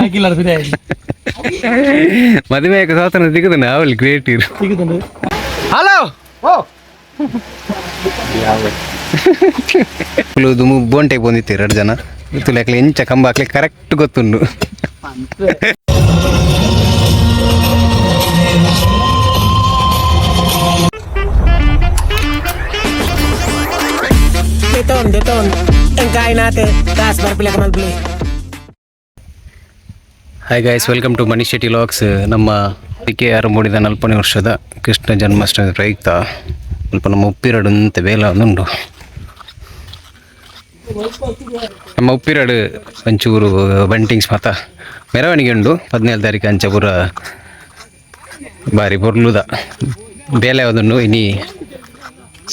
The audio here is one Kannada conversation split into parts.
ಹಾಕಿಲ್ಲ ಫಿದೆ ಮದುವೆಗೆ ಸ್ವಾತಂತ್ರ್ಯ ಸಿಗುದನ ಅವಳು ಗ್ರೇಟ್ ಇರು ಸಿಗುತ್ತಂದ್ರೆ ಹಲೋ ಇದು ಬೋಂಟೆಗೆ ಬಂದಿತ್ತು ಎರಡು ಜನ ಇತ್ತು ಲೆಕ್ಕಲೆ ಎಂಚ ಕಂಬ ಹಾಕ್ಲಿ correct ಗೊತ್ತುಂಡು Deton, deton. Engkain natin. Taas, marpila ka mag-play. Hi guys welcome to Manish Shetty LOX ನಮ್ಮ ಕೆ ಆರ್ ಮೂಡಿದ ನಲ್ಪನೇ ವರ್ಷದ ಕೃಷ್ಣ ಜನ್ಮಾಷ್ಟಮಿ ಪ್ರಯುಕ್ತ ಸ್ವಲ್ಪ ನಮ್ಮ ಉಪ್ಪಿರಡು ಅಂತ ಬೇಲ ಒಂದುಂಡು ನಮ್ಮ ಉಪ್ಪಿರಡು ಒಂಚೂರು ಬಂಟಿಂಗ್ಸ್ ಮಾತ ಮೆರವಣಿಗೆ ಉಂಡು ಹದಿನೇಳು ತಾರೀಕು ಅಂಚ ಪೂರ ಬಾರಿ ಬರ್ಲುದ. ಬೇಲೆ ಯಾವುದುಂಡು ಇನಿ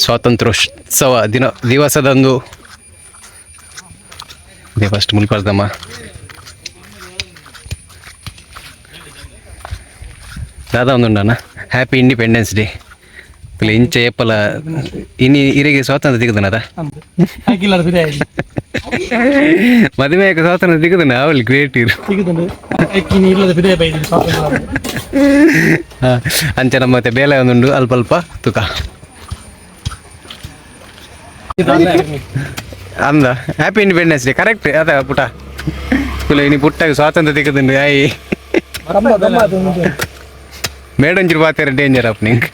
ಸ್ವಾತಂತ್ರ್ಯೋತ್ಸವ ದಿನ, ದಿವಸದಂದು. ಫಸ್ಟ್ ಮುಲ್ಪಾಡ್ದಮ್ಮ ದಾದಾ ಒಂದುಂಡನ ಹ್ಯಾಪಿ ಇಂಡಿಪೆಂಡೆನ್ಸ್ ಡೇ ತುಲೆ ಇಂಚ ಏಪಲ ಇನಿ ಇರಿಗೆ ಸ್ವಾತಂತ್ರ್ಯ ಸಿಗುದನದ ಹಾಕಿಲ್ಲ ಫಿದೆ ಮದುವೆಗೆ ಸ್ವಾತಂತ್ರ್ಯ ಸಿಗುದನ ಅವಳು ಗ್ರೇಟ್ ಇರು. ಸಿಗುತ್ತಂದ್ರೆ ಅಕ್ಕಿನಿ ಇಲ್ಲದ ಫಿದೆ ಬೈದಿ ಸ್ವಾತಂತ್ರ್ಯ ಗ್ರೇಟ್ ಅಂಚ ನಮ್ಮ ಮತ್ತೆ ಬೇಲೆ ಒಂದುಂಡು ಅಲ್ಪ ಅಲ್ಪ ತುಕ. ಅಂದ ಹ್ಯಾಪಿ ಇಂಡಿಪೆಂಡೆನ್ಸ್ ಡೇ ಕರೆಕ್ಟ್ ಅದ ಪುಟ. ಇನಿ ಪುಟ್ಟಾಗ ಸ್ವಾತಂತ್ರ್ಯ ಸಿಗುದುಂಡು ಆಯಿ. ಮೇಡಂಜಿರು ಬಾತಾರೆ ಡೇಂಜರ್ ಅಪ್ ನಿಂಗೆ.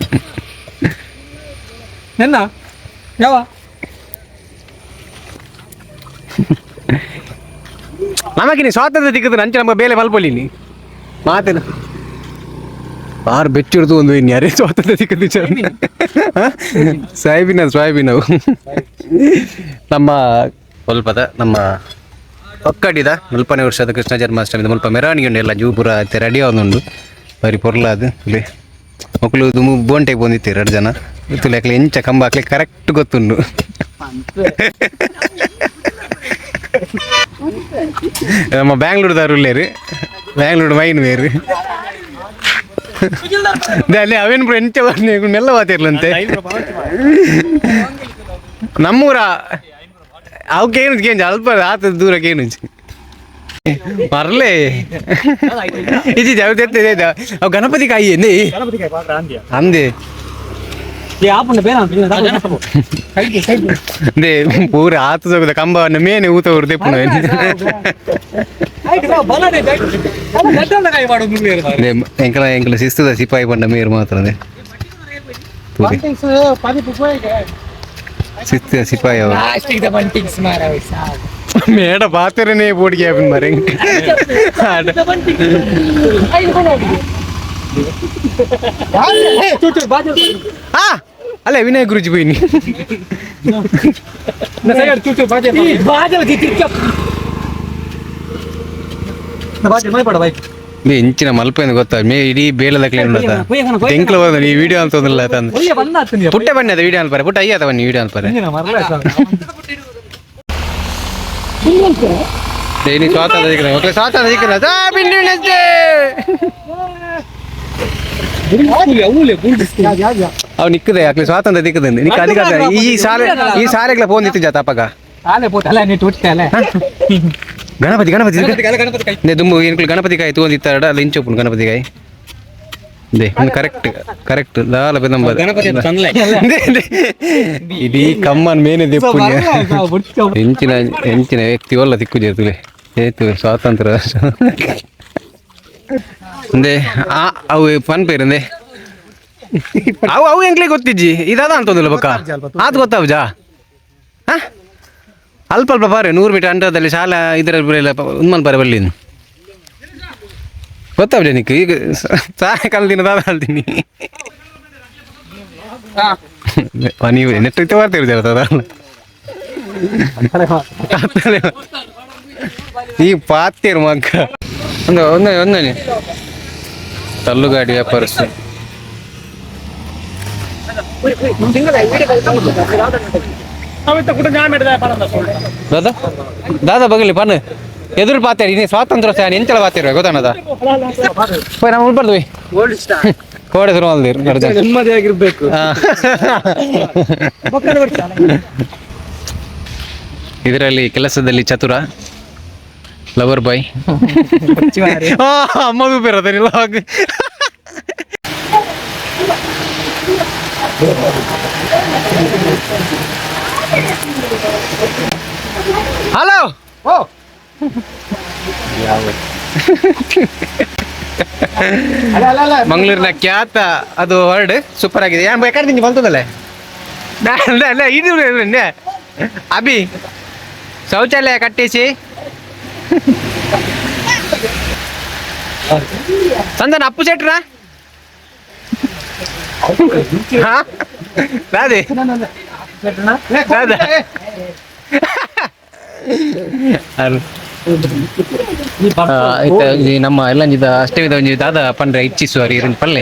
ನೆನ್ನ? ಯಾವ? ನಮಗಿನಿ ಸ್ವಾತಂತ್ರ್ಯ ಸಿಕ್ಕದು ನಂಚ ನಮ್ಮ ಬೇಲೆ ಮಲ್ಪೊಲಿನಿ ಮಾತಿನ? ಆರು ಬೆಚ್ಚಿಡ್ದು ಒಂದು ಇನ್ನು ಯಾರೇ ಸ್ವಾತಂತ್ರ್ಯ ಸಿಕ್ಕದು ಸಾಯಿಬಿನ ಸಾಯಿಬಿನ. ನಮ್ಮ ಸ್ವಲ್ಪದ ನಮ್ಮ ಒಕ್ಕಡಿದ ಮುಲ್ಪನೇ ವರ್ಷದ ಕೃಷ್ಣ ಜನ್ಮಾಷ್ಟಮಿ ಮುಲ್ಪ ಮೆರವಣಿಗೆ ಉಂಡು ಎಲ್ಲ ಜೂಪುರ ರೆಡಿ ಆವೊಂದುಂಡು ಬರಿ ಪೊರ್ಲಾದು ತುಲೆ ಮಕ್ಕಳು ಇದು ಬೋನ್ ಟೈಪ್ ಬಂದಿತ್ತು ಎರಡು ಜನ. ತುಲೆ ಹಾಕ್ಲಿ, ಎಂಚ ಕಂಬ ಹಾಕ್ಲಿ ಕರೆಕ್ಟ್ ಗೊತ್ತುಂಡು ನಮ್ಮ ಬ್ಯಾಂಗ್ಳೂರ್ದವ್ರು ಉಳ್ಳೇರಿ ಬ್ಯಾಂಗ್ಳೂರ್ ಮೈನ್ ಬೇರು ಅಲ್ಲಿ ಅವೇನು ಬ್ರೋ, ಎಂಚ ಬರ್ನಿ ಮೆಲ್ಲ ಮಾತಿರ್ಲಂತೆ ನಮ್ಮೂರ ಅವಕ್ಕೆ ಏನು ಕೇಂಜ ಅಲ್ಪ ಆತ ದೂರ ಏನು ಮರಲೇ ಇಜಿ ಜಾವ ಅವ್ ಗಣಪತಿ ಕಾಯಿ ಎಂದೇ ಅಂದೆ ಆಪಣ್ಣ ಬೇರೆ ಅಂತ ಅಂದೆ ಪೂರ ಆತ ಸೋಗದ ಕಂಬವನ್ನು ಮೇನೆ ಊತ ಹೊರದೆ ಪುನಃ ಅದೇ ಎಂಕಲ ಎಂಕಲ ಶಿಸ್ತದ ಸಿಪಾಯಿ ಬಂಡ ಮೇರು ಮಾತ್ರ ಅದೇ ತೂರಿ ಶಿಸ್ತ ಸಿಪಾಯಿ ಅವ ಮೇಡ ಬೋಡಿಗೆ ಆಪಿನ ಮರೆ ಹಾ ಅಲ್ಲೇ ವಿನಯ್ ಗುರುಜಿ ಬೈನಿ ನೀ ಇಂಚಿನ ಮಲ್ಪೆಂದು ಗೊತ್ತಾ ಮೇ ಇಡೀ ಬೇಲದ ಕ್ಲೀನ್ ಉಂಡತ ಎಂಕ್ಲ ಹೋದ ನೀ ವಿಡಿಯೋ ಅಂತ ಒಂದಿಲ್ಲ ತಂದು ಪುಟ್ಟ ಬನ್ನಿ ಅದ ವಿಡಿಯೋ ಅನ್ಪಾರೆ ಪುಟ್ಟ ಅಯ್ಯದ ಬನ್ನಿ ವಿಡಿಯೋ ಅನ್ಪಾರೆ ಏನಿ ಸ್ವಾತಂತ್ರ್ಯ ಸಿಕ್ಕನ ಮಕ್ಕಳು ಸ್ವಾತಂತ್ರ್ಯ ಸಿಕ್ಕನ ಸಾ ಬಿಂಡಿ ನೆಚ್ಚೆ ಅವ್ ನಿಕ್ಕದೆ ಯಾಕ್ಲೆ ಸ್ವಾತಂತ್ರ್ಯ ದಿಕ್ಕದೆ ನಿಕ್ಕ ಅಧಿಕಾರ ಈ ಸಾಲೆ ಈ ಸಾಲೆಗ್ಲ ಫೋನ್ ಇತ್ತು ಜಾತ ಅಪ್ಪಗ ಗಣಪತಿ ಗಣಪತಿ ನೆ ದುಂಬು ಏನ್ಕುಲ್ ಗಣಪತಿ ಕಾಯಿ ತಗೊಂಡಿತ್ತಾಡ ಅಲ್ಲಿ ಇಂಚೋಪುನ್ ಗಣಪತಿ ಕಾಯಿ ದೇ ಕರೆಕ್ಟ್ ಕರೆಕ್ಟ್ ದಾಲ ಬೆದಂಬ ಇಡೀ ಕಮ್ಮನ್ ಮೇನೆ ದೆಪ್ಪುನ್ಯ ಹೆಂಚಿನ ಹೆಂಚಿನ ವ್ಯಕ್ತಿ ಒಲ್ಲ ದಿಕ್ಕು ಜೇತುಲೆ ಏತು ಸ್ವಾತಂತ್ರ್ಯ. ಅಂದೆ ಆ ಅವು ಪನ್ ಪೇರಂದೆ ಅವು ಅವು ಎಂಕ್ಲೆ ಗೊತ್ತಿಜ್ಜಿ? ಇದಾದ ಅಂತಂದಿಲ್ಲ ಬಕ್ಕ ಆತ್ ಗೊತ್ತಾವುಜಾ? ಹಾ? ಅಲ್ಪ ಅಲ್ಪ ಬಾರೆ ನೂರು ಮೀಟರ್ ಅಂಡರ್ದಲ್ಲಿ ಶಾಲಾ ಇದರ ಉನ್ಮನ್ ಬಾರೆ ಬಲ್ಲಿ ಗೊತ್ತಾವ್ಲೆ ನಿಕ್ ಈಗ ಸಾಯಂಕಾಲದಿಂದ ದಾದ ಹೇಳ್ತೀನಿ ನೀವು ನೆಟ್ ಇತ್ತು ಬರ್ತೀರಿ ಜರ ಅದ ಈ ಪಾತ್ಯರು ಮಗ್ಗ. ಒಂದು ಒಂದೇ ಒಂದೇ ತಲ್ಲು ಗಾಡಿ ವ್ಯಾಪಾರಸ್ತು ದಾದಾ ದಾದಾ ಬಗಲಿ ಪನ್ ಎದುರು ಪಾತೇರಿ ನೀ ಸ್ವಾತಂತ್ರ್ಯ ಸೇನೆ ಎಂಚಲ ಪಾತೇರಿ ಗೊತ್ತಾನದ? ನಮ್ಮ ಉಳ್ಬಾರ್ದು ಕೋಡೆ ಶುರು ನೆಮ್ಮದಿಯಾಗಿರ್ಬೇಕು. ಇದರಲ್ಲಿ ಕೆಲಸದಲ್ಲಿ ಚತುರ ಲವರ್ ಬಾಯ್. ಅಮ್ಮಗೂ ಬೇರೋದಿಲ್ಲ ಲಾಗ್ ಹಲೋ ಓ. ಮಂಗಳೂರಿನ ಖ್ಯಾತ ಅದು ವರ್ಡ್ ಸೂಪರ್ ಆಗಿದೆ ಯಾನ್ ಬೇಕಾದ್ರೆ ನಿಂಗೆ ಬಂತದಲ್ಲ ಅಲ್ಲ ಇದು ನೆ. ಅಭಿ ಶೌಚಾಲಯ ಕಟ್ಟಿಸಿ ಸಂದನ್ ಅಪ್ಪು ಶೆಟ್ರ ಹಾ ರಾಧೆ ರಾಧಾ ಅರು. ಆ, ಆಯ್ತಾ ಈ ನಮ್ಮ ಎಲ್ಲಂಜಿದ ಅಷ್ಟೇ ವಿಧ ಒಂಜಿ ದಾದ ಪಂಡ್ರೆ ಇಚ್ಛಿಸುವರಿ ಇರಿನ ಪಲ್ಲೆ.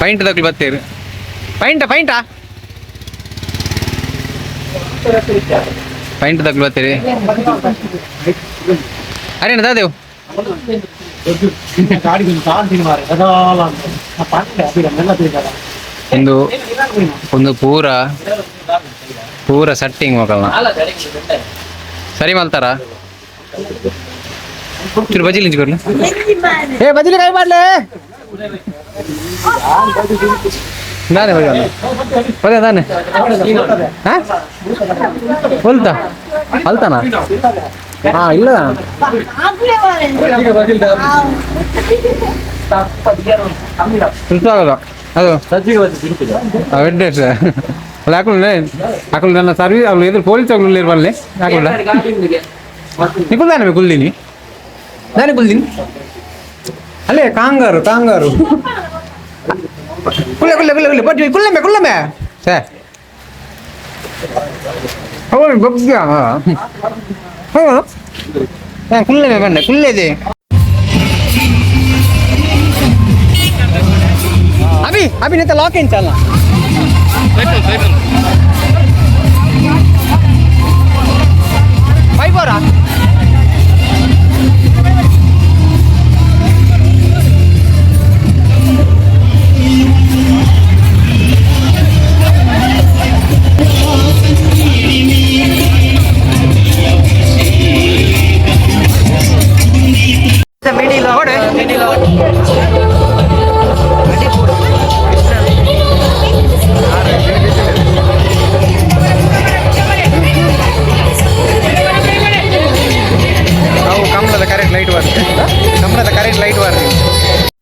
ಪೈಂಟ್ ತಗೊಳ್ಳಿ ಬತ್ತೇರು ಪೈಂಟ ಪೈಂಟ ಪೈಂಟ್ ತಗೊಳ್ಳಿ ಬತ್ತೇರಿ ಅರೇನ ದಾದೇವ್? ಎಲ್ಲ ಒಂದು ಒಂದು ಪೂರ ಪೂರ ಸಟ್ಟಿಂಗ್ ಮಕ್ಕಳನ್ನ ಸರಿ ಮಲ್ತಾರ ಚೂರು ಬಜಿಲಿ ಇಂಚ್ಕೊಡ್ಲಿ ಏ ಬಜಿಲಿ ಕೈ ಮಾಡ್ಲೆ ನಾನೇ ಹೋಗಿ ಅದೇ ನಾನೇ ಹಾ ಹೊಲ್ತಾ ಅಲ್ತಾನ ಹಾ ಇಲ್ಲ ಆಗಲ್ಲ ಅದು ಸಜ್ಜಿಗೆ వాళ్ళు ఆకలి ఆకలి నన్న సర్వీస్ వాళ్ళు ఎదురు పోలీసు ఆకలి లేరు వాళ్ళే ఆకలి ఇప్పుడు దాని కుల్దీని దాని కుల్దీని అలే కాంగారు కాంగారు కుల్ల కుల్ల కుల్ల కుల్ల బట్ కుల్లమే కుల్లమే సార్ అవును గొప్పగా కుల్లమే కండి కుల్లేది అవి అవి నేత లాక్ ఏం చాలా పైపోరా